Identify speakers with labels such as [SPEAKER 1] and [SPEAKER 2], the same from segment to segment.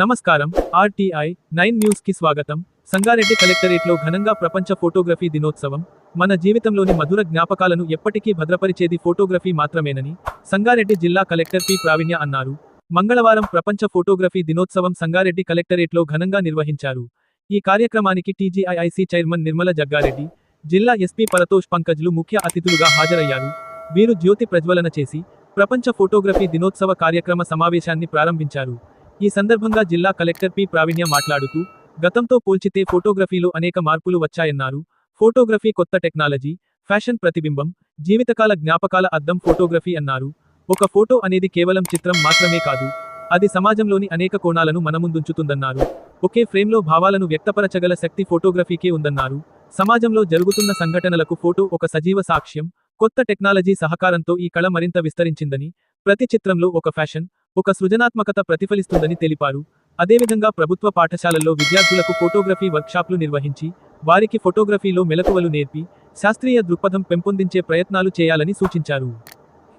[SPEAKER 1] నమస్కారం. RTI nine న్యూస్కి స్వాగతం. సంగారెడ్డి కలెక్టరేట్లో ఘనంగా ప్రపంచ ఫోటోగ్రఫీ దినోత్సవం. మన జీవితంలోని మధుర జ్ఞాపకాలను ఎప్పటికీ భద్రపరిచేది ఫోటోగ్రఫీ మాత్రమేనని సంగారెడ్డి జిల్లా కలెక్టర్ పి. ప్రావీణ్య అన్నారు. మంగళవారం ప్రపంచ ఫోటోగ్రఫీ దినోత్సవం సంగారెడ్డి కలెక్టరేట్లో ఘనంగా నిర్వహించారు. ఈ కార్యక్రమానికి టీజీఐఐసి చైర్మన్ నిర్మల జగ్గారెడ్డి జిల్లా ఎస్పీ పరతోష్ పంకజ్లు ముఖ్య అతిథులుగా హాజరయ్యారు. వీరు జ్యోతి ప్రజ్వలన చేసి ప్రపంచ ఫోటోగ్రఫీ దినోత్సవ కార్యక్రమ సమావేశాన్ని ప్రారంభించారు. ఈ సందర్భంగా జిల్లా కలెక్టర్ పి. ప్రావీణ్య మాట్లాడుతూ గతంతో పోల్చితే ఫోటోగ్రఫీలో అనేక మార్పులు వచ్చాయన్నారు. ఫోటోగ్రఫీ కొత్త టెక్నాలజీ ఫ్యాషన్ ప్రతిబింబం జీవితకాల జ్ఞాపకాల అద్దం ఫోటోగ్రఫీ అన్నారు. ఒక ఫోటో అనేది కేవలం చిత్రం మాత్రమే కాదు అది సమాజంలోని అనేక కోణాలను మనముందుంచుతుందన్నారు. ఒకే ఫ్రేమ్లో భావాలను వ్యక్తపరచగల శక్తి ఫోటోగ్రఫీకే ఉందన్నారు. సమాజంలో జరుగుతున్న సంఘటనలకు ఫోటో ఒక సజీవ సాక్ష్యం కొత్త టెక్నాలజీ సహకారంతో ఈ కళ మరింత విస్తరించిందని ప్రతి చిత్రంలో ఒక ఫ్యాషన్ ఒక సృజనాత్మకత ప్రతిఫలిస్తుందని తెలిపారు. అదేవిధంగా ప్రభుత్వ పాఠశాలల్లో విద్యార్థులకు ఫోటోగ్రఫీ వర్క్షాప్లు నిర్వహించి వారికి ఫోటోగ్రఫీలో మెలకువలు నేర్పి శాస్త్రీయ దృక్పథం పెంపొందించే ప్రయత్నాలు చేయాలని సూచించారు.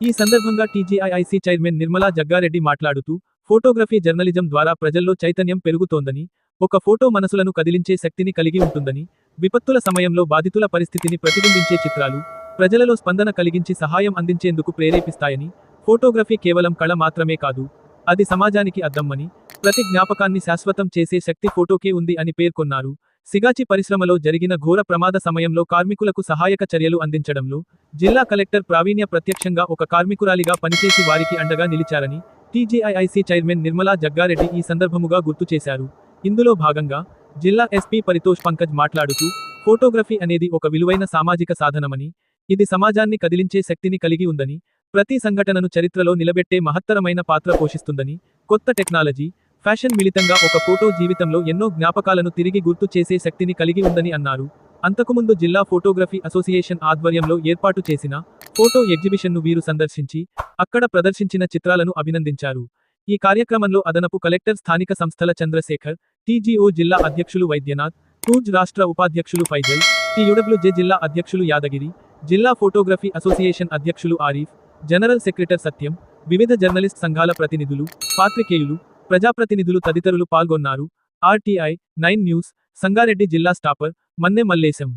[SPEAKER 1] ఈ సందర్భంగా టీజీఐఐసి చైర్మన్ నిర్మలా జగ్గారెడ్డి మాట్లాడుతూ ఫోటోగ్రఫీ జర్నలిజం ద్వారా ప్రజల్లో చైతన్యం పెరుగుతోందని ఒక ఫోటో మనసులను కదిలించే శక్తిని కలిగి ఉంటుందని విపత్తుల సమయంలో బాధితుల పరిస్థితిని ప్రతిబింబించే చిత్రాలు ప్రజలలో స్పందన కలిగించి సహాయం అందించేందుకు ప్రేరేపిస్తాయని ఫోటోగ్రఫీ కేవలం కళ మాత్రమే కాదు అది సమాజానికి అద్దమ్మని ప్రతి జ్ఞాపకాన్ని శాశ్వతం చేసే శక్తి ఫోటోకే ఉంది అని పేర్కొన్నారు సిగాచి పరిశ్రమలో జరిగిన ఘోర ప్రమాద సమయంలో కార్మికులకు సహాయక చర్యలు అందించడంలో జిల్లా కలెక్టర్ ప్రావీణ్య ప్రత్యక్షంగా ఒక కార్మికురాలిగా పనిచేసి వారికి అండగా నిలిచారని టీజీఐఐసీ చైర్మన్ నిర్మలా జగ్గారెడ్డి ఈ సందర్భముగా గుర్తు చేశారు. ఇందులో భాగంగా జిల్లా ఎస్పీ పరితోష్ పంకజ్ మాట్లాడుతూ ఫోటోగ్రఫీ అనేది ఒక విలువైన సామాజిక సాధనమని ఇది సమాజాన్ని కదిలించే శక్తిని కలిగి ఉందని ప్రతి సంఘటనను చరిత్రలో నిలబెట్టే మహత్తరమైన పాత్ర పోషిస్తుందని కొత్త టెక్నాలజీ ఫ్యాషన్ మిళితంగా ఒక ఫోటో జీవితంలో ఎన్నో జ్ఞాపకాలను తిరిగి గుర్తు చేసే శక్తిని కలిగి ఉందని అన్నారు. అంతకుముందు జిల్లా ఫోటోగ్రఫీ అసోసియేషన్ ఆధ్వర్యంలో ఏర్పాటు చేసిన ఫోటో ఎగ్జిబిషన్ను వీరు సందర్శించి అక్కడ ప్రదర్శించిన చిత్రాలను అభినందించారు. ఈ కార్యక్రమంలో అదనపు కలెక్టర్ స్థానిక సంస్థల చంద్రశేఖర్ టీజీఓ జిల్లా అధ్యక్షులు వైద్యనాథ్ టూజ్ రాష్ట్ర ఉపాధ్యక్షులు ఫైజల్ టీయూడబ్ల్యూజే జిల్లా అధ్యక్షులు యాదగిరి జిల్లా ఫోటోగ్రఫీ అసోసియేషన్ అధ్యక్షులు ఆరిఫ్ జనరల్ సెక్రటరీ సత్యం వివిధ జర్నలిస్ట్ సంఘాల ప్రతినిధులు పాత్రికేయులు ప్రజాప్రతినిధులు తదితరులు పాల్గొన్నారు. ఆర్టీఐ నైన్ న్యూస్ సంగారెడ్డి జిల్లా స్టాపర్ మన్నె మల్లేశం.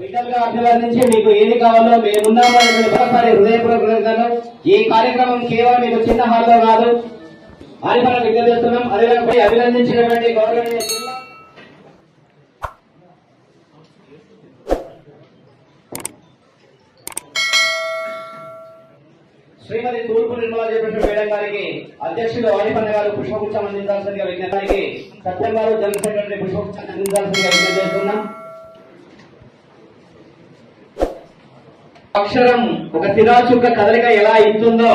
[SPEAKER 2] బిడ్డలుగా అభివర్ణించి మీకు ఏది కావాలో మేమున్నామని హృదయపూర్వకంగా ఈ కార్యక్రమం కేవలం మీకు చిన్న హాల్లో కాదు. అని మనం విజ్ఞప్తి చేస్తున్నాం. అదే అభినందించినటువంటి గౌరవనీయ జిల్లా శ్రీమతి తూర్పు నిర్మలా చేపట్టిన మేడం గారికి అధ్యక్షుడు ఆడిపన్న గారు పుష్పగుచ్చం అందించాల్సిందిగా విజ్ఞప్తి సత్యం గారు జనరల్ సెక్రటరీ పుష్పగుచ్చం అందించాల్సిందిగా విజ్ఞప్తి చేస్తున్నాం. అక్షరం ఒక తిరాచుక్క కదలిక ఎలా ఇస్తుందో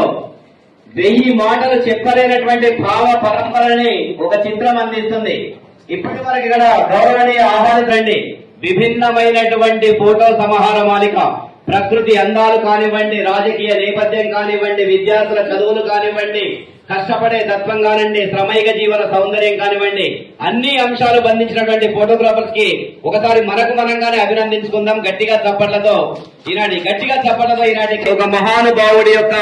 [SPEAKER 2] వెయ్యి మాటలు చెప్పలేనటువంటి భావ పరంపరని ఒక చిత్రం అందిస్తుంది. ఇప్పటి వరకు ఇక్కడ గౌరవనీయ ఆహ్వానితండి విభిన్నమైనటువంటి ఫోటో సమాహార మాలిక. ప్రకృతి అందాలు కానివ్వండి రాజకీయ నేపథ్యం కానివ్వండి విద్యార్థుల చదువులు కానివ్వండి కష్టపడే తత్వం కానివ్వండి శ్రమైక జీవన సౌందర్యం కానివ్వండి అన్ని అంశాలు బంధించినటువంటి ఫోటోగ్రాఫర్స్కి ఒకసారి మనకు మనంగానే అభినందించుకుందాం గట్టిగా చప్పట్లతో. ఈనాటి గట్టిగా చప్పట్లతో ఈనాటి ఒక మహానుభావుడి యొక్క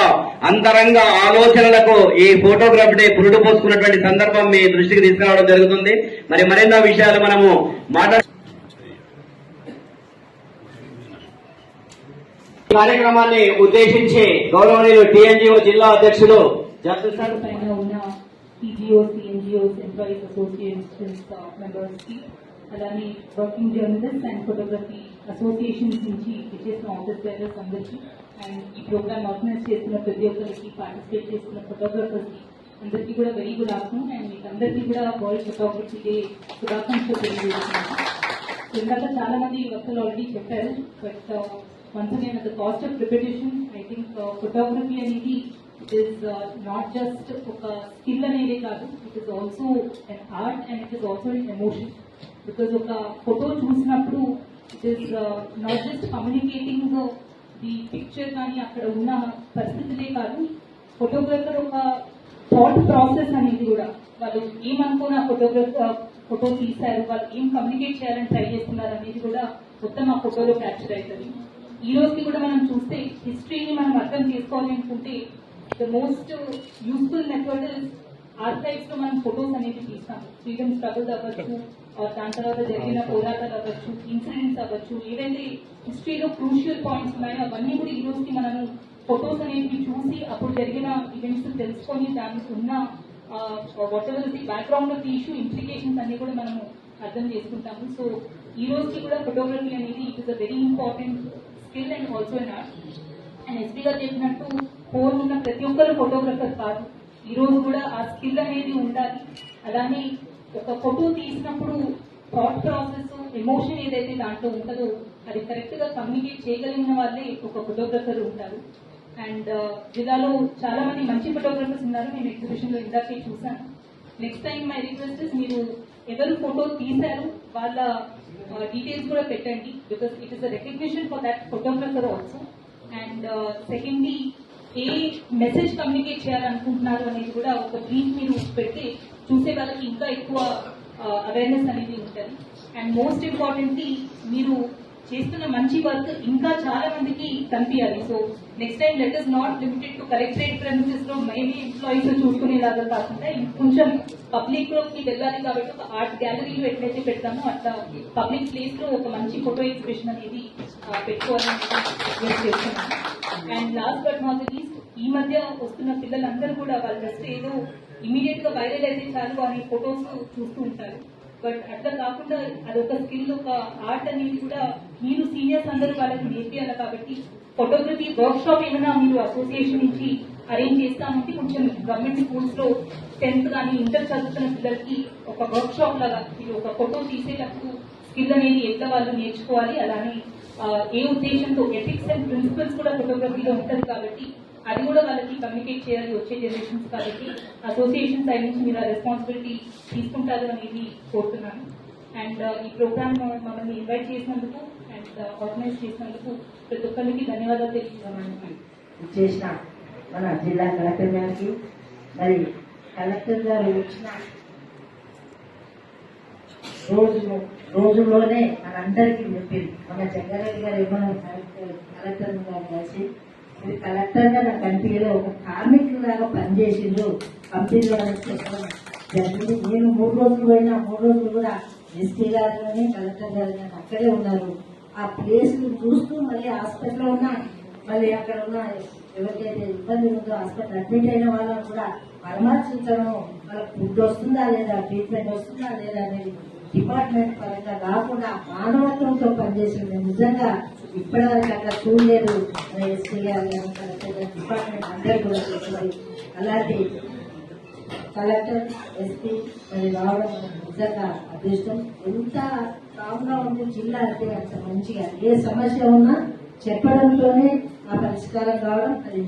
[SPEAKER 2] అంతరంగ ఆలోచనలకు ఈ ఫోటోగ్రఫీ పురుడు పోసుకున్నటువంటి సందర్భం మీ దృష్టికి తీసుకురావడం జరుగుతుంది. మరి మరెన్నో విషయాలు మనము మాట్లాడు కార్యక్రమాన్ని ఉద్దేశించి గౌరవనీయులు టీఎన్జిఓ జిల్లా అధ్యక్షులు జగదీష్
[SPEAKER 3] పైన ఉన్న టీజీఓస్ ఎన్జిఓస్ ఎంప్లాయీస్ అసోసియేషన్స్ మెంబర్స్కి అలానే working journalist and photography associations నుంచి విచ్చేసిన ఆఫీస్ బేరర్స్ అందరికీ అండ్ ఈ ప్రోగ్రామ్ ఆర్గనైజ్ చేస్తున్న ప్రతి ఒక్కరికి పార్టిసిపేట్ చేస్తున్న ఫోటోగ్రఫర్స్ అందరికీ కూడా వెరీ గుడ్ ఆఫ్టర్నూన్ అండ్ మీకు అందరికీ కూడా వరల్డ్ ఫోటోగ్రఫీ డే శుభాకాంక్షలు తెలియజేస్తున్నాను. ఇందాక చాలా మంది వక్తలు ఆల్రెడీ చెప్పారు but once again the cost of repetition I think photography అనేది ఇట్ ఈస్ నాట్ జస్ట్ ఒక స్కిల్ అనేది కాదు it is also an art and it is also an emotion because ఒక ఫోటో చూసినప్పుడు it is not just communicating the picture కానీ అక్కడ ఉన్న పరిస్థితులే కాదు ఫోటోగ్రఫర్ ఒక థాట్ ప్రాసెస్ అనేది కూడా. వాళ్ళు ఏమనుకున్న ఫోటోగ్రఫర్ ఫోటో తీశారు వాళ్ళు ఏం కమ్యూనికేట్ చేయాలని ట్రై చేస్తున్నారు అనేది కూడా మొత్తం ఆ ఫోటోలో క్యాప్చర్ అవుతుంది. ఈ రోజుకి కూడా మనం చూస్తే హిస్టరీని మనం అర్థం చేసుకోవాలి అనుకుంటే the most useful method is ఆర్కైవ్స్లో మనం ఫొటోస్ అనేవి తీస్తాము. ఫ్రీడమ్ స్ట్రగుల్ అవ్వచ్చు దాని తర్వాత జరిగిన పోరాటాలు అవ్వచ్చు ఇన్సిడెంట్స్ అవ్వచ్చు ఏవైతే హిస్టరీలో క్రూషియల్ పాయింట్స్ ఉన్నాయో అవన్నీ కూడా ఈ రోజుకి మనము ఫొటోస్ అనేవి చూసి అప్పుడు జరిగిన ఈవెంట్స్ తెలుసుకొని దానికి ఉన్న whatever the background of the issue implications అన్ని కూడా మనము అర్థం చేసుకుంటాము. సో ఈ రోజుకి కూడా ఫోటోగ్రఫీ అనేది it is a very important skill and also an art and SP గారు చెప్పినట్టు ఫోన్ ఉన్న ప్రతి ఒక్కరు ఫోటోగ్రఫర్ కాదు. ఈ రోజు కూడా ఆ స్కిల్ అనేది ఉండాలి. అలానే ఒక ఫోటో తీసినప్పుడు థాట్ ప్రాసెస్ ఎమోషన్ ఏదైతే దాంట్లో ఉంటుందో అది కరెక్ట్గా కమ్యూనికేట్ చేయగలిగిన వాళ్ళే ఒక ఫోటోగ్రఫర్ ఉంటారు. అండ్ uh, జిల్లాలో చాలా మంది మంచి ఫోటోగ్రఫర్స్ ఉన్నారు. నేను ఎగ్జిబిషన్లో ఇందాకే చూసాను నెక్స్ట్ టైం మై రిక్వెస్ట్ మీరు ఎవరు ఫోటో తీశారు వాళ్ళ డీటెయిల్స్ కూడా పెట్టండి because it is a recognition for that photographer also and secondly a message communicate చేయాలనుకుంటున్నారు అనేది కూడా ఒక బ్రీఫ్ మీరు పెడితే చూసే వాళ్ళకి ఇంకా ఎక్కువ uh, అవేర్నెస్ అనేది ఉంటుంది. అండ్ మోస్ట్ ఇంపార్టెంట్లీ మీరు చేస్తున్న మంచి వర్క్ ఇంకా చాలా మందికి కనిపించాలి so next time let is not limited to collectorate ప్రెమిసెస్లో maybe employees చూసుకునేలాగా కాకుండా కొంచెం పబ్లిక్లోకి వెళ్ళాలి కాబట్టి ఒక ఆర్ట్ గ్యాలరీలో ఎట్లయితే పెడతామో అట్లా పబ్లిక్ ప్లేస్లో ఒక మంచి ఫోటో ఎగ్జిబిషన్ అనేది పెట్టుకోవాలని చేస్తున్నాను and last but not least ఈ మధ్య వస్తున్న పిల్లలందరూ కూడా వాళ్ళు జస్ట్ ఏదో ఇమీడియట్గా వైరల్ అయితే చాలు అని ఫొటోస్ చూస్తూ ఉంటారు. బట్ అట్లా కాకుండా అదొక స్కిల్ ఒక ఆర్ట్ అనేది కూడా మీరు సీనియర్స్ అందరూ వాళ్ళకి నేర్పియాలి కాబట్టి ఫోటోగ్రఫీ వర్క్ షాప్ ఏమైనా మీరు అసోసియేషన్ నుంచి అరేంజ్ చేస్తామంటే కొంచెం గవర్నమెంట్ స్కూల్స్లో టెన్త్ కానీ ఇంటర్ చదువుతున్న పిల్లలకి ఒక వర్క్ షాప్ లాగా మీరు ఒక ఫోటో తీసేటప్పుడు స్కిల్ అనేది ఎట్లా వాళ్ళు నేర్చుకోవాలి అలానే ఏ ఉద్దేశంతో ఎథిక్స్ అండ్ ప్రిన్సిపల్స్ కూడా ఫోటోగ్రఫీలో ఉంటుంది కాబట్టి అది కూడా వాళ్ళకి కమ్యూనికేట్ చేయాలి వచ్చే జనరేషన్స్ కాబట్టి అసోసియేషన్ సైడ్ నుంచి మీరు ఆ రెస్పాన్సిబిలిటీ తీసుకుంటారు అనేది కోరుతున్నాను. అండ్ ఈ ప్రోగ్రామ్ మమ్మల్ని ఇన్వైట్ చేసినందుకు ఆర్గనైజ్ చేసినందుకు ప్రతి ఒక్కరికి ధన్యవాదాలు తెలియజేస్తున్నాను
[SPEAKER 4] చేసిన మన జిల్లా కలెక్టర్ గారికి మరి కలెక్టర్ గారు వచ్చిన రోజు రోజులోనే మనందరికీ చెప్పింది మన జగ్గారెడ్డి గారు ఏమన్నా కలెక్టర్ కలెక్టర్ గారు కలిసి ఇది కలెక్టర్గా నాకు అనిపించలే ఒక కార్మికులాగా పనిచేసిండ్రు కంపెనీలో జరిగింది. నేను మూడు రోజులు పోయినా మూడు రోజులు కూడా ఎస్పీ గారు కలెక్టర్ గారు అక్కడే ఉన్నారు. ఆ ప్లేస్ చూస్తూ మళ్ళీ హాస్పిటల్లో ఉన్నా మళ్ళీ అక్కడ ఉన్న ఎవరికైతే ఇబ్బంది ఉందో హాస్పిటల్ అడ్మిట్ అయిన వాళ్ళని కూడా పరామర్శించడం వాళ్ళకి ఫుడ్ వస్తుందా లేదా ట్రీట్మెంట్ వస్తుందా లేదా అనేది డిపార్ట్మెంట్ పరంగా కాకుండా మానవత్వంతో పనిచేసింది నిజంగా ఇప్పటివరకు అట్లా చూడలేదు. ఎస్పీ గారు డిపార్ట్మెంట్ అందరూ కూడా చేసింది. అలాంటి కలెక్టర్ ఎస్పీ మరి రావడం నిజంగా అదృష్టం. ఎంత కామ్గా ఉంది జిల్లా అంటే అంత మంచిగా ఏ సమస్య ఉన్నా చెప్పడంతోనే ఆ పరిష్కారం కావడం అది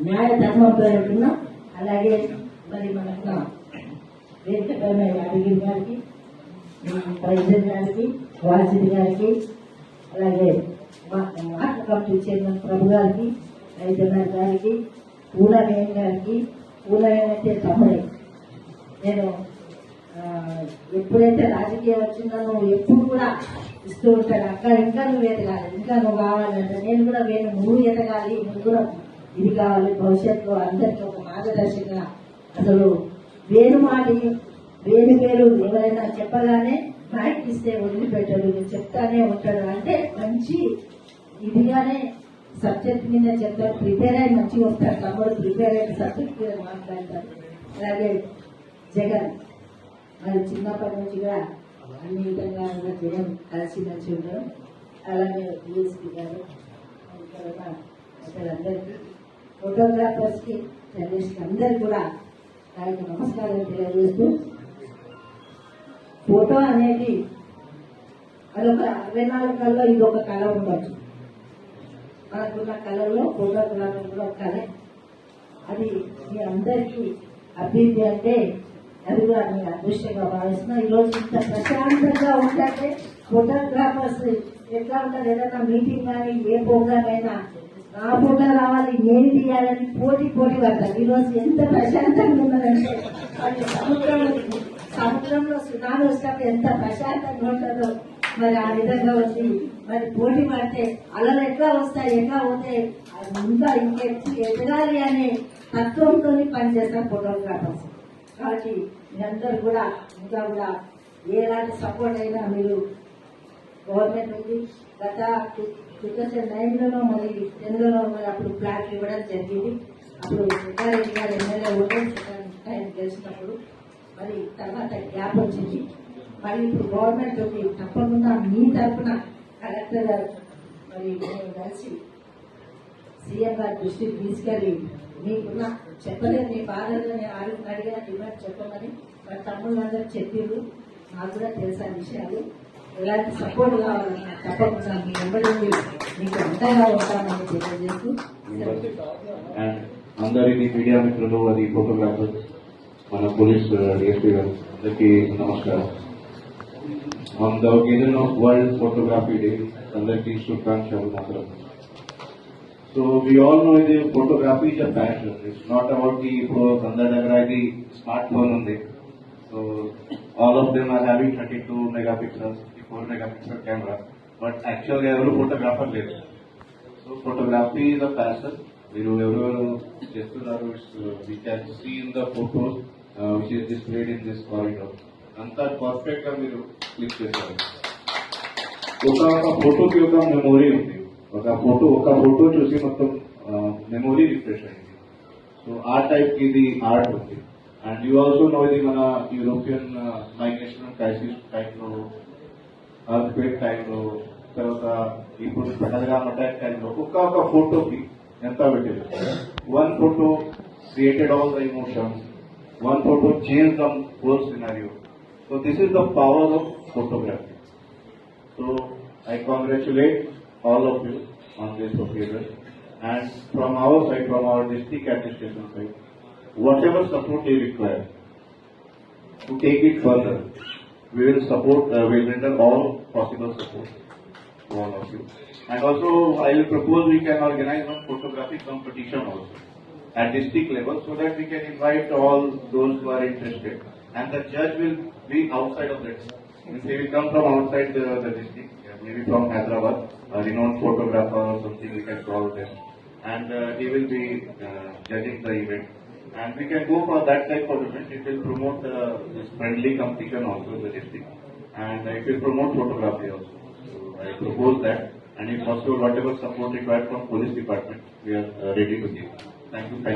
[SPEAKER 4] న్యాయ ధర్మం ఉంటున్నాం అలాగే మరి మనకు వేదికపైన యాదగిరి గారికి ప్రెసిడెంట్ గారికి వాసిడి గారికి అలాగే మా- కమిటీ చైర్మన్ ప్రభు గారికి రైతన్నారు గారికి పూలవేణి గారికి పూలవేణి అయితే తమ్ముడే నేను ఎప్పుడైతే రాజకీయం వచ్చిందో నువ్వు ఎప్పుడు కూడా ఇస్తూ ఉంటాడు. అక్కడ ఇంకా నువ్వు ఎదగాలి ఇంకా నువ్వు కావాలంటే నేను కూడా వేణు నువ్వు ఎదగాలి నువ్వు కూడా ఇది కావాలి భవిష్యత్తులో అందరికీ ఒక మార్గదర్శిగా. అసలు వేణు మాటి వేరు వేరు ఎవరైనా చెప్పగానే ప్రాక్టీస్తే వదిలిపెట్టాడు నేను చెప్తానే ఉంటాడు. అంటే మంచి ఇదిగానే సబ్జెక్ట్ మీద చెప్తారు ప్రిపేర్ అయి మంచిగా వస్తారు కాబట్టి ప్రిపేర్ అయిన సబ్జెక్ట్ మీద మాట్లాడతారు అలాగే జగన్. అది చిన్నప్పటి నుంచి కూడా అన్ని విధంగా ఉన్న జగన్ కలిసి మంచి ఉంటారు అలాగే డిఎస్పీ గారు ఇక్కడ ఫోటోగ్రాఫర్స్కి పెద్దలందరికీ జర్నలిస్ట్ అందరు కూడా ఆయనకు నమస్కారం తెలియజేస్తూ ఫోటో అనేది అదొక అరవై నాలుగు కళలో ఇది ఒక కళ ఉండొచ్చు. మనకున్న కళలో ఫోటోగ్రాఫర్ కూడా ఒక కళ అది మీ అందరికీ అభివృద్ధి అంటే అది అదృష్టంగా భావిస్తున్నా. ఈరోజు ఇంత ప్రశాంతంగా ఉంటే ఫోటోగ్రాఫర్స్ ఎట్లా ఉంటారు? ఏదైనా మీటింగ్ కానీ ఏ ప్రోగ్రామ్ అయినా నా ఫోటో రావాలి నేను తీయాలని పోటీ పోటీ పడతారు. ఈరోజు ఎంత ప్రశాంతంగా ఉన్నదంటే అది సముద్రం సముద్రంలో సునామీ వచ్చినప్పుడు ఎంత ప్రశాంతంగా ఉంటుందో మరి ఆ విధంగా వచ్చి మరి పోటీ పడితే అలలు ఎట్లా వస్తాయి ఎట్లా పోతే ఇంకా ఇంకెక్కి ఎదగాలి అనే తత్వంతో పనిచేస్తారు ఫోటోగ్రాఫర్స్. కాబట్టి మీరందరూ కూడా ఇంకా కూడా ఏలాంటి సపోర్ట్ అయినా మీరు గవర్నమెంట్ ఉంది గత టూ థౌసండ్ నైన్లోనో మరి టెన్లోనో మరి అప్పుడు ఫ్లాట్లు ఇవ్వడం జరిగింది. అప్పుడు సుబ్బారెడ్డి గారు ఎమ్మెల్యే ఓటేసి ఆయన గెలిచినప్పుడు మరి తర్వాత గ్యాప్ వచ్చింది. మరి ఇప్పుడు గవర్నమెంట్ ఉంది తప్పకుండా మీ తరఫున కలెక్టర్ గారు మరి మేము కలిసి సీఎం గారి దృష్టికి తీసుకెళ్ళి మీకున్న చెప్పలేదు మీ బాధలు నేను ఆడికి అడిగిన డిమాండ్ చెప్పమని. మరి తమ్ముళ్ళందరూ చెప్పారు నాకు కూడా తెలుసు ఆ విషయాలు. ఇలాంటి సపోర్ట్ కావాలని తప్పకుండా మీ వెంబడి మీకు అంతగా ఉంటామని తెలియజేస్తూ
[SPEAKER 5] అండ్ అందరికీ మీడియా మిత్రులు అది ఫోటోగ్రాఫర్స్ మన పోలీస్ డిఎస్పీ గారు అందరికీ నమస్కారం. On the occasion of world photography day అందరికీ శుభాకాంక్షలు మాత్రం. సో వి ఆల్ నో ఇది photography is a passion it's not about the ఇప్పుడు అందరి దగ్గర ఇది స్మార్ట్ ఫోన్ ఉంది. So all of them are having thirty two mega pixels four mega pixel camera but యాక్చువల్గా ఎవరు ఫోటోగ్రాఫర్ లేదు so photography is a passion మీరు ఎవరెవరు చేస్తున్నారు we can see in the photo which is displayed in this corridor అంతా పర్ఫెక్ట్గా మీరు click చేస్తారు ఒక ఫోటోకి ఒక మెమోరీ ఉంది. ఒక ఫోటో ఒక ఫోటో చూసి మొత్తం మెమొరీ రిఫ్రెష్ అయింది సో ఆ టైప్కి ఇది ఆర్ట్ ఉంది అండ్ యూ ఆల్సో నో ఇది మన యూరోపియన్ మైగ్రేషన్ క్రైసిస్ టైంలో అర్త్క్వేక్ టైంలో తర్వాత ఇప్పుడు పెద్దగా అటాక్ టైంలో ఒక్క ఒక ఫోటోకి ఎంత పెట్టింది one photo created all the emotions one photo change the whole scenario so this is the power of photography So I congratulate all of you on this occasion. And from our side, from our district administration side, whatever support they require to take it further, we will support, uh, we will render all possible support to all of you. And also, I will propose we can organize one photographic competition also at district level so that we can invite all those who are interested. And the judge will be outside of that. Means He will come from outside the, the district, maybe from Hyderabad, a renowned photographer or something we can call them. And uh, he will be uh, judging the event. And we can go for that type of event. It will promote uh, this friendly competition also the district. And it will promote photography also. So I propose that. And if possible, whatever support required from police department, we are uh, ready to give. Thank you. Thank you.